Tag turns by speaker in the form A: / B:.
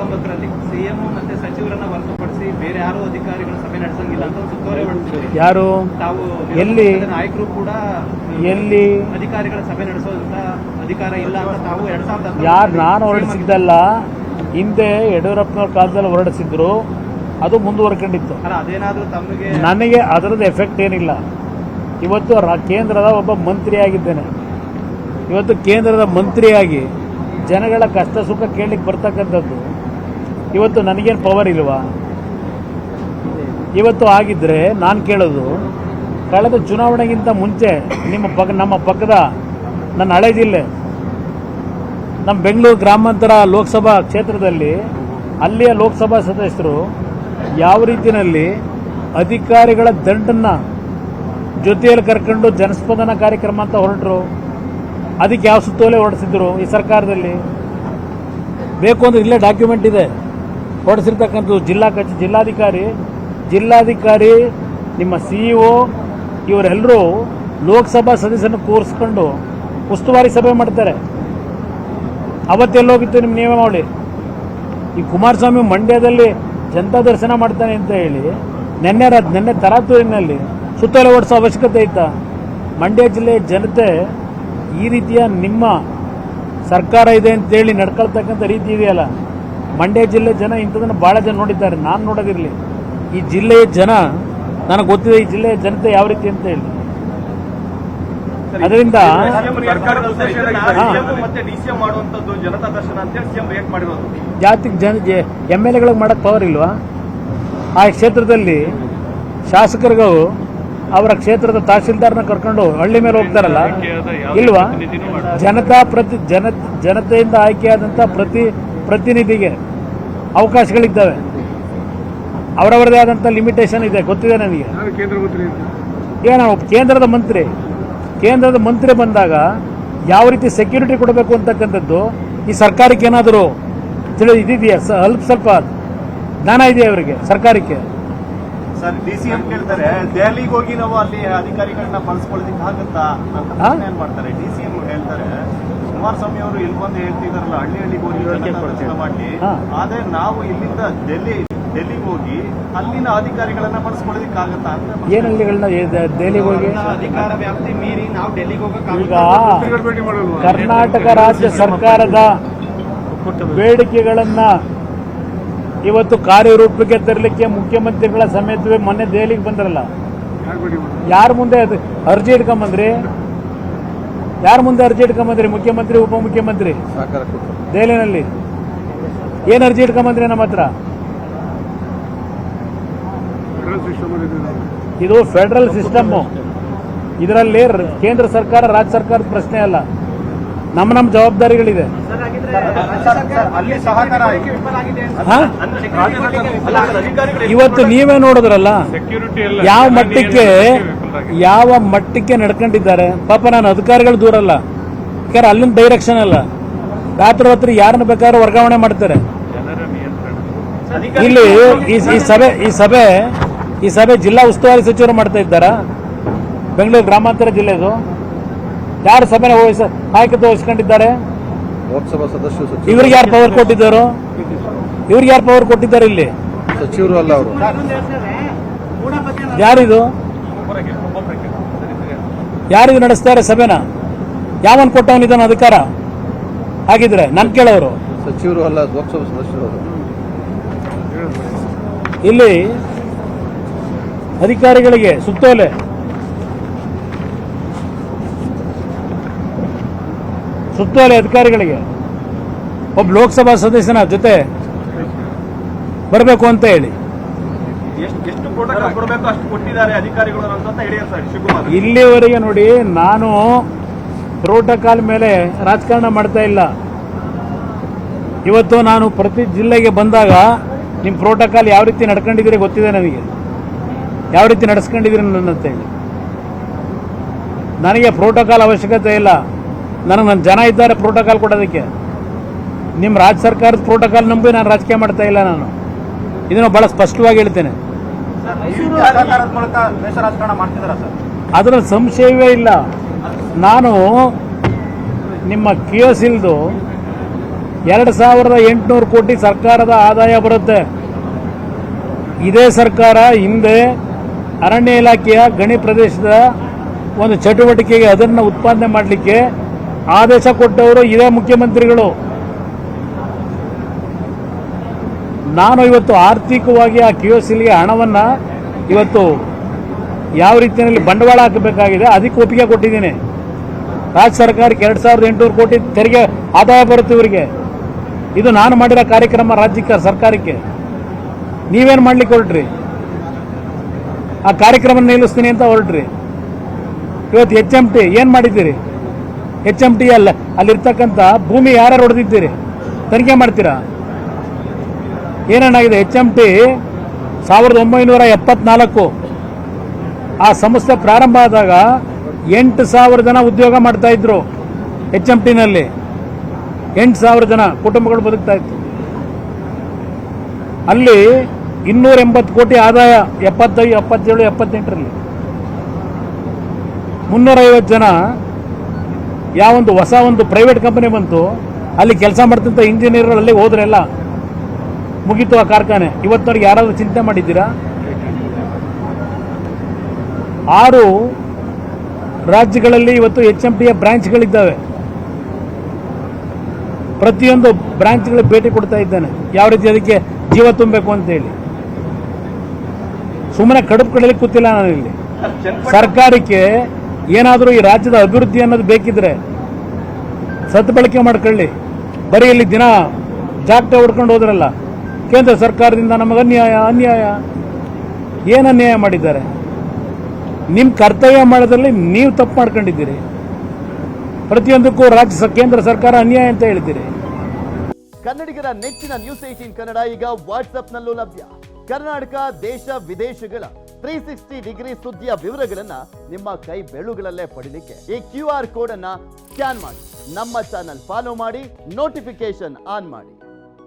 A: ಹತ್ತೊಂಬತ್ತರಲ್ಲಿ ಸಿಎಂ ಮತ್ತೆ ಸಚಿವರನ್ನ ಹೊರತುಪಡಿಸಿ ಬೇರೆ ಯಾರು ಅಧಿಕಾರಿಗಳು ಸಭೆ ನಡೆಸಂಗಿಲ್ಲ ಅಂತ ಒಂದು ಸುತ್ತೋಲೆ ಹೊರಡಿಸಿದ್ರಿ
B: ಯಾರು?
A: ತಾವು
B: ಎಲ್ಲಿ?
A: ನಾಯಕರು ಕೂಡ
B: ಎಲ್ಲಿ?
A: ಅಧಿಕಾರಿಗಳ ಸಭೆ ನಡೆಸೋದಂತ ಅಧಿಕಾರ ಇಲ್ಲ ಅಂತ ತಾವು ಎರಡ್ ಸಾವಿರದ
B: ಯಾರು ನಾನು ಹೊರಡಿಸಿದ್ದಲ್ಲ ಹಿಂದೆ ಯಡಿಯೂರಪ್ಪನವ್ರ ಕಾಲದಲ್ಲಿ ಹೊರಡಿಸಿದ್ರು ಅದು ಮುಂದುವರ್ಕೊಂಡಿತ್ತು.
A: ಅಲ್ಲ ಅದೇನಾದ್ರೂ ತಮಗೆ
B: ನನಗೆ ಅದರದ್ದು ಎಫೆಕ್ಟ್ ಏನಿಲ್ಲ. ಇವತ್ತು ಕೇಂದ್ರದ ಒಬ್ಬ ಮಂತ್ರಿ ಆಗಿದ್ದೇನೆ. ಇವತ್ತು ಕೇಂದ್ರದ ಮಂತ್ರಿಯಾಗಿ ಜನಗಳ ಕಷ್ಟ ಸುಖ ಕೇಳಲಿಕ್ಕೆ ಬರ್ತಕ್ಕಂಥದ್ದು ಇವತ್ತು ನನಗೇನು ಪವರ್ ಇಲ್ವಾ? ಇವತ್ತು ಆಗಿದ್ದರೆ ನಾನು ಕೇಳೋದು, ಕಳೆದ ಚುನಾವಣೆಗಿಂತ ಮುಂಚೆ ನಿಮ್ಮ ಪಕ್ಕ ನಮ್ಮ ಪಕ್ಕದ ನನ್ನ ಹಳೆ ಜಿಲ್ಲೆ ನಮ್ಮ ಬೆಂಗಳೂರು ಗ್ರಾಮಾಂತರ ಲೋಕಸಭಾ ಕ್ಷೇತ್ರದಲ್ಲಿ ಅಲ್ಲಿಯ ಲೋಕಸಭಾ ಸದಸ್ಯರು ಯಾವ ರೀತಿಯಲ್ಲಿ ಅಧಿಕಾರಿಗಳ ದಂಡನ್ನು ಜೊತೆಯಲ್ಲಿ ಕರ್ಕೊಂಡು ಜನಸ್ಪಂದನ ಕಾರ್ಯಕ್ರಮ ಅಂತ ಹೊರಟರು? ಅದಕ್ಕೆ ಯಾವ ಸುತ್ತೋಲೆ ಹೊರಡಿಸಿದ್ರು ಈ ಸರ್ಕಾರದಲ್ಲಿ? ಬೇಕು ಅಂದ್ರೆ ಇಲ್ಲೇ ಡಾಕ್ಯುಮೆಂಟ್ ಇದೆ. ಹೊರಡಿಸಿರ್ತಕ್ಕಂಥದ್ದು ಜಿಲ್ಲಾ ಕಚ್, ಜಿಲ್ಲಾಧಿಕಾರಿ ಜಿಲ್ಲಾಧಿಕಾರಿ, ನಿಮ್ಮ ಸಿ ಸಿಇಒ ಇವರೆಲ್ಲರೂ ಲೋಕಸಭಾ ಸದಸ್ಯರನ್ನು ಕೂರಿಸ್ಕೊಂಡು ಉಸ್ತುವಾರಿ ಸಭೆ ಮಾಡ್ತಾರೆ. ಅವತ್ತೆಲ್ಲೋಗಿತ್ತು ನಿಮ್ಮ ನಿಯಮಾವಳಿ ಈ ಕುಮಾರಸ್ವಾಮಿ ಮಂಡ್ಯದಲ್ಲಿ ಜನತಾ ದರ್ಶನ ಮಾಡ್ತಾನೆ ಅಂತ ಹೇಳಿ, ನಿನ್ನೆ ನಿನ್ನೆ ತರಾತೂರಿನಲ್ಲಿ ಸುತ್ತಲೂ ಓಡಿಸೋ ಅವಶ್ಯಕತೆ ಇತ್ತ. ಮಂಡ್ಯ ಜಿಲ್ಲೆಯ ಜನತೆ ಈ ರೀತಿಯ ನಿಮ್ಮ ಸರ್ಕಾರ ಇದೆ ಅಂತೇಳಿ ನಡ್ಕೊಳ್ತಕ್ಕಂಥ ರೀತಿ ಇದೆಯಲ್ಲ? ಮಂಡ್ಯ ಜಿಲ್ಲೆ ಜನ ಇಂಥದನ್ನು ಭಾಳ ಜನ ನೋಡಿದ್ದಾರೆ. ನಾನು ನೋಡೋದಿರಲಿ. ಈ ಜಿಲ್ಲೆಯ ಜನ, ನನಗೆ ಗೊತ್ತಿದೆ ಈ ಜಿಲ್ಲೆಯ ಜನತೆ ಯಾವ ರೀತಿ ಅಂತ ಹೇಳಿ. ಅದರಿಂದ ಜಾತಿ ಜನ ಎಂ ಎಲ್ ಎಗಳಿಗೆ ಮಾಡಕ್ಕೆ ಪವರ್ ಇಲ್ವಾ? ಆ ಕ್ಷೇತ್ರದಲ್ಲಿ ಶಾಸಕರುಗಳು ಅವರ ಕ್ಷೇತ್ರದ ತಹಶೀಲ್ದಾರ್ನ ಕರ್ಕೊಂಡು ಹಳ್ಳಿ ಮೇಲೆ ಹೋಗ್ತಾರಲ್ಲ, ಇಲ್ವಾ? ಜನತಾ ಪ್ರತಿ ಜನ ಜನತೆಯಿಂದ ಆಯ್ಕೆಯಾದಂಥ ಪ್ರತಿ ಪ್ರತಿನಿಧಿಗೆ ಅವಕಾಶಗಳಿದ್ದಾವೆ. ಅವರವರದೇ ಆದಂಥ ಲಿಮಿಟೇಷನ್ ಇದೆ. ಗೊತ್ತಿದೆ ನನಗೆ?
C: ಕೇಂದ್ರ ಮಂತ್ರಿ
B: ಈಗ ನಾವು ಕೇಂದ್ರದ ಮಂತ್ರಿ ಕೇಂದ್ರದ ಮಂತ್ರಿ ಬಂದಾಗ ಯಾವ ರೀತಿ ಸೆಕ್ಯೂರಿಟಿ ಕೊಡಬೇಕು ಅಂತಕ್ಕಂಥದ್ದು ಈ ಸರ್ಕಾರಕ್ಕೆ ಏನಾದರೂ ತಿಳಿ ಇದಿದೆಯಾ? ಸ್ವಲ್ಪ ಸ್ವಲ್ಪ ಜ್ಞಾನ ಇದೆಯಾ ಅವರಿಗೆ ಸರ್ಕಾರಕ್ಕೆ?
D: ಸರ್ ಡಿಸಿಎಂ ಕೇಳ್ತಾರೆ ದೆಹಲಿಗೆ ಹೋಗಿ ನಾವು ಅಲ್ಲಿ ಅಧಿಕಾರಿಗಳನ್ನ ಬಳಸ್ಕೊಳ್ಳೋದಕ್ಕೆ ಆಗುತ್ತಾ ಅಂತ ಡಿಸಿಎಂ ಹೇಳ್ತಾರೆ ಕುಮಾರಸ್ವಾಮಿ ಅವರು ಇಲ್ಲಿ ಬಂದು ಹೇಳ್ತಿದಾರಲ್ಲ ಹಳ್ಳಿ ಹಳ್ಳಿಗೆ ಹೋಗಿ ಮಾಡಿ. ಆದ್ರೆ ನಾವು ಇಲ್ಲಿಂದ ಡೆಲ್ಲಿ ಡೆಲ್ಲಿಗೆ ಹೋಗಿ ಅಲ್ಲಿನ ಅಧಿಕಾರಿಗಳನ್ನ ಬಳಸ್ಕೊಳ್ಳೋದಕ್ಕೆ ಆಗುತ್ತಾ ಅಂತ
B: ಏನ್ ಹಳ್ಳಿಗಳನ್ನ ದೆಹಲಿಗೆ ಹೋಗಿ?
A: ಅಧಿಕಾರ ವ್ಯಾಪ್ತಿ ಮೀರಿ ನಾವು ಡೆಲ್ಲಿಗೆ ಹೋಗಕ್ಕೆ
B: ಕರ್ನಾಟಕ ರಾಜ್ಯ ಸರ್ಕಾರದ ಬೇಡಿಕೆಗಳನ್ನ ಇವತ್ತು ಕಾರ್ಯರೂಪಕ್ಕೆ ತರಲಿಕ್ಕೆ ಮುಖ್ಯಮಂತ್ರಿಗಳ ಸಮೇತವೇ ಮೊನ್ನೆ ದೆಹಲಿಗೆ ಬಂದ್ರಲ್ಲ.
C: ಯಾರು
B: ಮುಂದೆ ಅರ್ಜಿ ಅರ್ಜಿ ಇಟ್ಕೊಂಬಂದ್ರಿ ಯಾರ ಮುಂದೆ ಅರ್ಜಿ ಇಟ್ಕೊಂಬಂದ್ರಿ? ಮುಖ್ಯಮಂತ್ರಿ ಉಪಮುಖ್ಯಮಂತ್ರಿ? ದೆಹಲಿನಲ್ಲಿ ಏನ್ ಅರ್ಜಿ ಇಟ್ಕೊಂಬಂದ್ರಿ ನಮ್ಮ ಹತ್ರ?
C: ಇದೆ
B: ಫೆಡರಲ್ ಸಿಸ್ಟಮ್ ಇದರಲ್ಲಿ ಕೇಂದ್ರ ಸರ್ಕಾರ ರಾಜ್ಯ ಸರ್ಕಾರದ ಪ್ರಶ್ನೆ ಅಲ್ಲ. ನಮ್ಮ ನಮ್ಮ ಜವಾಬ್ದಾರಿಗಳಿದೆ.
D: ಅಲ್ಲಿ ಸಹಕಾರ ಆಯ್ತು.
B: ಹಾ?
D: ಅಧಿಕಾರಿಗಳು
B: ಇವತ್ತು ನೀವೇ ನೋಡಿದ್ರಲ್ಲ? ಯಾವ ಮಟ್ಟಕ್ಕೆ ಯಾವ ಮಟ್ಟಕ್ಕೆ ನಡ್ಕೊಂಡಿದ್ದಾರೆ? ಪಾಪ ನಾನು ಅಧಿಕಾರಿಗಳು ದೂರ ಅಲ್ಲ. ಯಾಕಂದ್ರೆ ಅಲ್ಲಿಂದ ಡೈರೆಕ್ಷನ್ ಅಲ್ಲ. ರಾತ್ರಿ ರಾತ್ರಿ ಯಾರನ್ನ ಬೇಕಾದ್ರೂ ವರ್ಗಾವಣೆ ಮಾಡ್ತಾರೆ. ಇಲ್ಲಿ ಈ ಈ ಸಭೆ ಈ ಸಭೆ ಈ ಸಭೆ ಜಿಲ್ಲಾ ಉಸ್ತುವಾರಿ ಸಚಿವರು ಮಾಡ್ತಾ ಇದ್ದಾರ? ಬೆಂಗಳೂರು ಗ್ರಾಮಾಂತರ ಜಿಲ್ಲೆದು. ಯಾರು ಸಭೆ ವಹಿಸ ನಾಯಕತ್ವ ವಹಿಸ್ಕೊಂಡಿದ್ದಾರೆ?
E: ಲೋಕಸಭಾ
B: ಇವ್ರಿಗೆ ಯಾರು ಪವರ್ ಕೊಟ್ಟಿದ್ದಾರೆ? ಇವ್ರಿಗೆ ಯಾರು ಪವರ್ ಕೊಟ್ಟಿದ್ದಾರೆ ಇಲ್ಲಿ?
E: ಸಚಿವರು ಅಲ್ಲ ಅವರು.
B: ಯಾರಿದು? ಯಾರಿದು ನಡೆಸ್ತಾರೆ ಸಭೆನ? ಯಾವನ್ ಕೊಟ್ಟವನಿದ್ದಾನ ಅಧಿಕಾರ? ಹಾಗಿದ್ರೆ ನನ್ ಕೇಳೋರು.
E: ಸಚಿವರು ಅಲ್ಲ ಲೋಕಸಭಾ ಸದಸ್ಯರು
B: ಇಲ್ಲಿ ಅಧಿಕಾರಿಗಳಿಗೆ ಸುತ್ತೋಲೆ. ಸುತ್ತೋಲೆ ಅಧಿಕಾರಿಗಳಿಗೆ. ಒಬ್ಬ ಲೋಕಸಭಾ ಸದಸ್ಯನ ಜೊತೆ ಬರಬೇಕು ಅಂತ ಹೇಳಿ.
D: ಎಷ್ಟು ಕೊಡಬೇಕು ಅಷ್ಟು ಕೊಟ್ಟಿದ್ದಾರೆ ಅಧಿಕಾರಿಗಳು ಶಿವಕುಮಾರ್.
B: ಇಲ್ಲಿವರೆಗೆ ನೋಡಿ, ನಾನು ಪ್ರೋಟೋಕಾಲ್ ಮೇಲೆ ರಾಜಕಾರಣ ಮಾಡ್ತಾ ಇಲ್ಲ. ಇವತ್ತು ನಾನು ಪ್ರತಿ ಜಿಲ್ಲೆಗೆ ಬಂದಾಗ ನಿಮ್ಮ ಪ್ರೋಟೋಕಾಲ್ ಯಾವ ರೀತಿ ನಡ್ಕೊಂಡಿದ್ದೀರಿ ಗೊತ್ತಿದೆ ನನಗೆ. ಯಾವ ರೀತಿ ನಡೆಸ್ಕೊಂಡಿದ್ದೀರಿ ನನ್ನ ಹೇಳಿ. ನನಗೆ ಪ್ರೋಟೋಕಾಲ್ ಅವಶ್ಯಕತೆ ಇಲ್ಲ. ನನಗೆ ನನ್ನ ಜನ ಇದ್ದಾರೆ ಪ್ರೋಟೋಕಾಲ್ ಕೊಡೋದಕ್ಕೆ. ನಿಮ್ಮ ರಾಜ್ಯ ಸರ್ಕಾರದ ಪ್ರೋಟೋಕಾಲ್ ನಂಬಿ ನಾನು ರಾಜಕೀಯ ಮಾಡ್ತಾ ಇಲ್ಲ ನಾನು. ಇದನ್ನು ಭಾಳ ಸ್ಪಷ್ಟವಾಗಿ ಹೇಳ್ತೇನೆ. ಅದರ ಸಂಶಯವೇ ಇಲ್ಲ. ನಾನು ನಿಮ್ಮ ಕಿಯೋಸಿಲ್ದು ಎರಡು ಸಾವಿರದ ಎಂಟುನೂರು ಕೋಟಿ ಸರ್ಕಾರದ ಆದಾಯ ಬರುತ್ತೆ. ಇದೇ ಸರ್ಕಾರ ಹಿಂದೆ ಅರಣ್ಯ ಇಲಾಖೆಯ ಗಣಿ ಪ್ರದೇಶದ ಒಂದು ಚಟುವಟಿಕೆಗೆ ಅದನ್ನು ಉತ್ಪಾದನೆ ಮಾಡಲಿಕ್ಕೆ ಆದೇಶ ಕೊಟ್ಟವರು ಇದೇ ಮುಖ್ಯಮಂತ್ರಿಗಳು. ನಾನು ಇವತ್ತು ಆರ್ಥಿಕವಾಗಿ ಆ ಕ್ಯೂ ಎಸ್ ಹಣವನ್ನು ಇವತ್ತು ಯಾವ ರೀತಿಯಲ್ಲಿ ಬಂಡವಾಳ ಹಾಕಬೇಕಾಗಿದೆ, ಅದಕ್ಕೆ ಒಪ್ಪಿಗೆ ಕೊಟ್ಟಿದ್ದೀನಿ. ರಾಜ್ಯ ಸರ್ಕಾರಕ್ಕೆ ಎರಡು ಸಾವಿರದ ಎಂಟುನೂರು ಕೋಟಿ ತೆರಿಗೆ ಆದಾಯ ಬರುತ್ತೆ ಇವರಿಗೆ. ಇದು ನಾನು ಮಾಡಿರೋ ಕಾರ್ಯಕ್ರಮ ರಾಜ್ಯಕ್ಕೆ, ಸರ್ಕಾರಕ್ಕೆ. ನೀವೇನು ಮಾಡ್ಲಿಕ್ಕೆ ಹೊರಟ್ರಿ? ಆ ಕಾರ್ಯಕ್ರಮ ನಿಲ್ಲಿಸ್ತೀನಿ ಅಂತ ಹೊರಟ್ರಿ. ಇವತ್ತು ಎಚ್ ಎಂ ಟಿ ಏನು ಮಾಡಿದ್ದೀರಿ? ಎಚ್ ಎಂ ಟಿ ಅಲ್ಲ, ಅಲ್ಲಿರ್ತಕ್ಕಂಥ ಭೂಮಿ ಯಾರ್ಯಾರು ಹೊಡೆದಿದ್ದೀರಿ? ತನಿಖೆ ಮಾಡ್ತೀರಾ? ಏನೇನಾಗಿದೆ? ಎಚ್ ಎಂ ಟಿ ಸಾವಿರದ ಒಂಬೈನೂರ ಎಪ್ಪತ್ನಾಲ್ಕು. ಆ ಸಂಸ್ಥೆ ಪ್ರಾರಂಭ ಆದಾಗ ಎಂಟು ಸಾವಿರ ಜನ ಉದ್ಯೋಗ ಮಾಡ್ತಾ ಇದ್ರು ಎಚ್ ಎಂ ಟಿನಲ್ಲಿ ಎಂಟು ಸಾವಿರ ಜನ ಕುಟುಂಬಗಳು ಬದುಕ್ತಾ ಇತ್ತು. ಅಲ್ಲಿ ಇನ್ನೂರ ಎಂಬತ್ತು ಕೋಟಿ ಆದಾಯ ಎಪ್ಪತ್ತೈದು, ಎಪ್ಪತ್ತೇಳು, ಎಪ್ಪತ್ತೆಂಟರಲ್ಲಿ. ಮುನ್ನೂರೈವತ್ತು ಜನ ಯಾವೊಂದು ಹೊಸ ಒಂದು ಪ್ರೈವೇಟ್ ಕಂಪನಿ ಬಂತು. ಅಲ್ಲಿ ಕೆಲಸ ಮಾಡ್ತಂಥ ಇಂಜಿನಿಯರ್ ಅಲ್ಲಿ ಹೋದ್ರೆಲ್ಲ ಮುಗೀತು ಆ ಕಾರ್ಖಾನೆ. ಇವತ್ತವರೆಗೆ ಯಾರಾದರೂ ಚಿಂತೆ ಮಾಡಿದ್ದೀರಾ? ಆರು ರಾಜ್ಯಗಳಲ್ಲಿ ಇವತ್ತು ಎಚ್ ಎಂ ಟಿಯ ಬ್ರಾಂಚ್ಗಳಿದ್ದಾವೆ. ಪ್ರತಿಯೊಂದು ಬ್ರಾಂಚ್ಗಳಿಗೆ ಭೇಟಿ ಕೊಡ್ತಾ ಇದ್ದಾನೆ. ಯಾವ ರೀತಿ ಅದಕ್ಕೆ ಜೀವ ತುಂಬಬೇಕು ಅಂತ ಹೇಳಿ. ಸುಮ್ಮನೆ ಕಡುಪು ಕಡಲಿ ಕೂತಿಲ್ಲ ನಾನು ಇಲ್ಲಿ. ಸರ್ಕಾರಕ್ಕೆ ಏನಾದರೂ ಈ ರಾಜ್ಯದ ಅಭಿವೃದ್ಧಿ ಅನ್ನೋದು ಬೇಕಿದ್ರೆ ಸದ್ಬಳಕೆ ಮಾಡ್ಕೊಳ್ಳಿ. ಬರೀ ಇಲ್ಲಿ ದಿನ ಜಾಗ್ತಾ ಹೊಡ್ಕೊಂಡು ಹೋದ್ರಲ್ಲ. ಕೇಂದ್ರ ಸರ್ಕಾರದಿಂದ ನಮಗೆ ಅನ್ಯಾಯ ಅನ್ಯಾಯ. ಏನು ಅನ್ಯಾಯ ಮಾಡಿದ್ದಾರೆ? ನಿಮ್ಮ ಕರ್ತವ್ಯ ಮಾಡೋದ್ರಲ್ಲಿ ನೀವು ತಪ್ಪು ಮಾಡ್ಕೊಂಡಿದ್ದೀರಿ. ಪ್ರತಿಯೊಂದಕ್ಕೂ ರಾಜ್ಯ ಕೇಂದ್ರ ಸರ್ಕಾರ ಅನ್ಯಾಯ ಅಂತ ಹೇಳ್ತೀರಿ
F: ಕನ್ನಡಿಗರ ನೆಚ್ಚಿನ ನ್ಯೂಸ್ ಏಟೀನ್ ಕನ್ನಡ ಈಗ ವಾಟ್ಸ್ಆಪ್ನಲ್ಲೂ ಲಭ್ಯ. ಕರ್ನಾಟಕ, ದೇಶ, ವಿದೇಶಗಳ ತ್ರೀ ಸಿಕ್ಸ್ಟಿ ಡಿಗ್ರಿ ಸುದ್ದಿಯ ವಿವರಗಳನ್ನ ನಿಮ್ಮ ಕೈ ಬೆಳುಗಳಲ್ಲೇ ಪಡಿಲಿಕ್ಕೆ ಈ ಕ್ಯೂ ಆರ್ ಕೋಡ್ ಅನ್ನ ಸ್ಕ್ಯಾನ್ ಮಾಡಿ. ನಮ್ಮ ಚಾನಲ್ ಫಾಲೋ ಮಾಡಿ ನೋಟಿಫಿಕೇಶನ್ ಆನ್ ಮಾಡಿ.